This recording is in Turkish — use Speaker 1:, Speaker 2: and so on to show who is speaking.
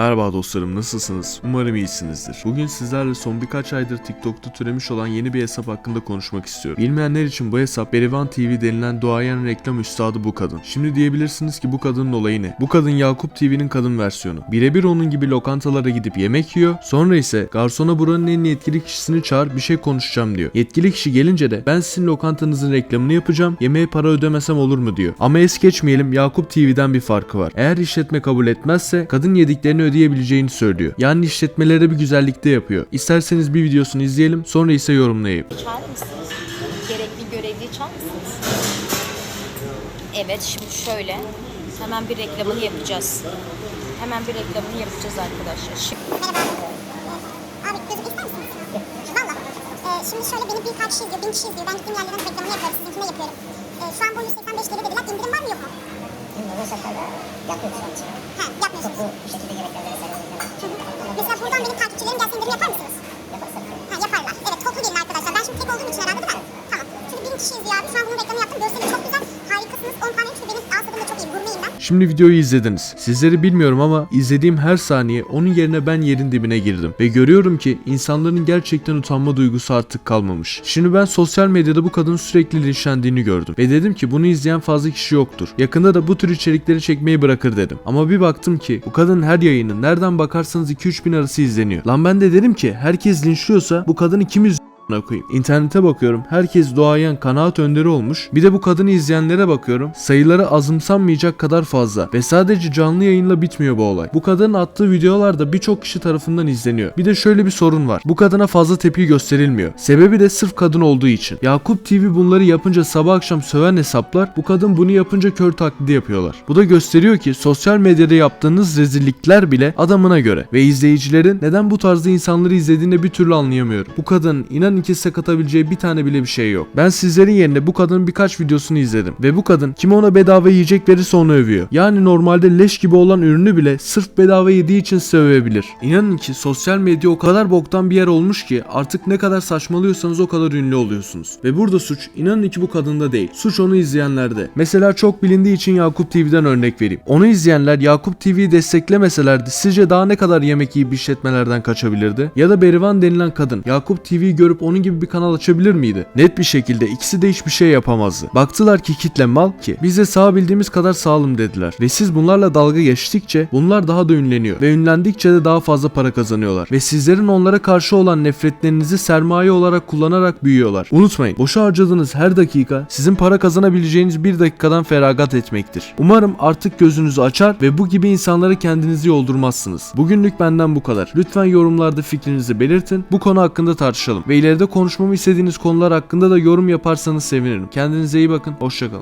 Speaker 1: Merhaba dostlarım nasılsınız? Umarım iyisinizdir. Bugün sizlerle son birkaç aydır TikTok'ta türemiş olan yeni bir hesap hakkında konuşmak istiyorum. Bilmeyenler için bu hesap Berivan TV denilen doğayan reklam üstadı bu kadın. Şimdi diyebilirsiniz ki bu kadının olayı ne? Bu kadın Yakup TV'nin kadın versiyonu. Birebir onun gibi lokantalara gidip yemek yiyor. Sonra ise garsona buranın en yetkili kişisini çağır bir şey konuşacağım diyor. Yetkili kişi gelince de ben sizin lokantanızın reklamını yapacağım. Yemeğe para ödemesem olur mu diyor. Ama es geçmeyelim Yakup TV'den bir farkı var. Eğer işletme kabul etmezse kadın yediklerini ödeyebileceğini söylüyor. Yani işletmelere bir güzellik de yapıyor. İsterseniz bir videosunu izleyelim sonra ise yorumlayayım.
Speaker 2: Mısınız? Gerekli görevliyi mısınız? Evet şimdi şöyle hemen bir reklamını yapacağız. Hemen bir reklamını yapacağız arkadaşlar. Şimdi
Speaker 3: Abi gözük ister misiniz? Valla. Ee, şimdi şöyle beni birkaç kişi izliyor, bin kişi izliyor. Ben gittiğim yerlerin reklamını yapıyorum, sizinkine yapıyorum. Ee, şu an bu 185 lira dediler. İndirim var mı yok mu?
Speaker 4: Bilmiyorum şartlarda yapıyoruz şu an için.
Speaker 3: He, yapmıyorsunuz.
Speaker 4: Bu şekilde yemekler vesaire
Speaker 3: Hı hı. Mesela buradan benim takipçilerim gelse indirim yapar mısınız?
Speaker 4: yaparız tabii.
Speaker 3: Ha, yaparlar. Şimdi
Speaker 1: videoyu izlediniz. Sizleri bilmiyorum ama izlediğim her saniye onun yerine ben yerin dibine girdim. Ve görüyorum ki insanların gerçekten utanma duygusu artık kalmamış. Şimdi ben sosyal medyada bu kadının sürekli linçlendiğini gördüm. Ve dedim ki bunu izleyen fazla kişi yoktur. Yakında da bu tür içerikleri çekmeyi bırakır dedim. Ama bir baktım ki bu kadının her yayını nereden bakarsanız 2-3 bin arası izleniyor. Lan ben de dedim ki herkes linçliyorsa bu kadını kim? A**ına koyayım. İnternete bakıyorum. Herkes doğayan kanaat önderi olmuş. Bir de bu kadını izleyenlere bakıyorum. Sayıları azımsanmayacak kadar fazla. Ve sadece canlı yayınla bitmiyor bu olay. Bu kadının attığı videolar da birçok kişi tarafından izleniyor. Bir de şöyle bir sorun var. Bu kadına fazla tepki gösterilmiyor. Sebebi de sırf kadın olduğu için. Yakup TV bunları yapınca sabah akşam söven hesaplar bu kadın bunu yapınca kör taklidi yapıyorlar. Bu da gösteriyor ki sosyal medyada yaptığınız rezillikler bile adamına göre. Ve izleyicilerin neden bu tarzda insanları izlediğini bir türlü anlayamıyorum. Bu kadın inanın size katabileceği bir tane bile bir şey yok. Ben sizlerin yerine bu kadının birkaç videosunu izledim. Ve bu kadın kim ona bedava yiyecek verirse onu övüyor. Yani normalde leş gibi olan ürünü bile sırf bedava yediği için size övebilir. İnanın ki sosyal medya o kadar boktan bir yer olmuş ki artık ne kadar saçmalıyorsanız o kadar ünlü oluyorsunuz. Ve burada suç inanın ki bu kadında değil. Suç onu izleyenlerde. Mesela çok bilindiği için Yakup TV'den örnek vereyim. Onu izleyenler Yakup TV'yi desteklemeselerdi sizce daha ne kadar yemek yiyip işletmelerden kaçabilirdi? Ya da Berivan denilen kadın Yakup TV'yi görüp onun gibi bir kanal açabilir miydi? Net bir şekilde ikisi de hiçbir şey yapamazdı. Baktılar ki kitle mal ki biz de sağ bildiğimiz kadar sağlam dediler. Ve siz bunlarla dalga geçtikçe bunlar daha da ünleniyor. Ve ünlendikçe de daha fazla para kazanıyorlar. Ve sizlerin onlara karşı olan nefretlerinizi sermaye olarak kullanarak büyüyorlar. Unutmayın boşa harcadığınız her dakika sizin para kazanabileceğiniz bir dakikadan feragat etmektir. Umarım artık gözünüzü açar ve bu gibi insanlara kendinizi yoldurmazsınız. Bugünlük benden bu kadar. Lütfen yorumlarda fikrinizi belirtin. Bu konu hakkında tartışalım. Ve ileride konuşmamı istediğiniz konular hakkında da yorum yaparsanız sevinirim. Kendinize iyi bakın. Hoşçakalın.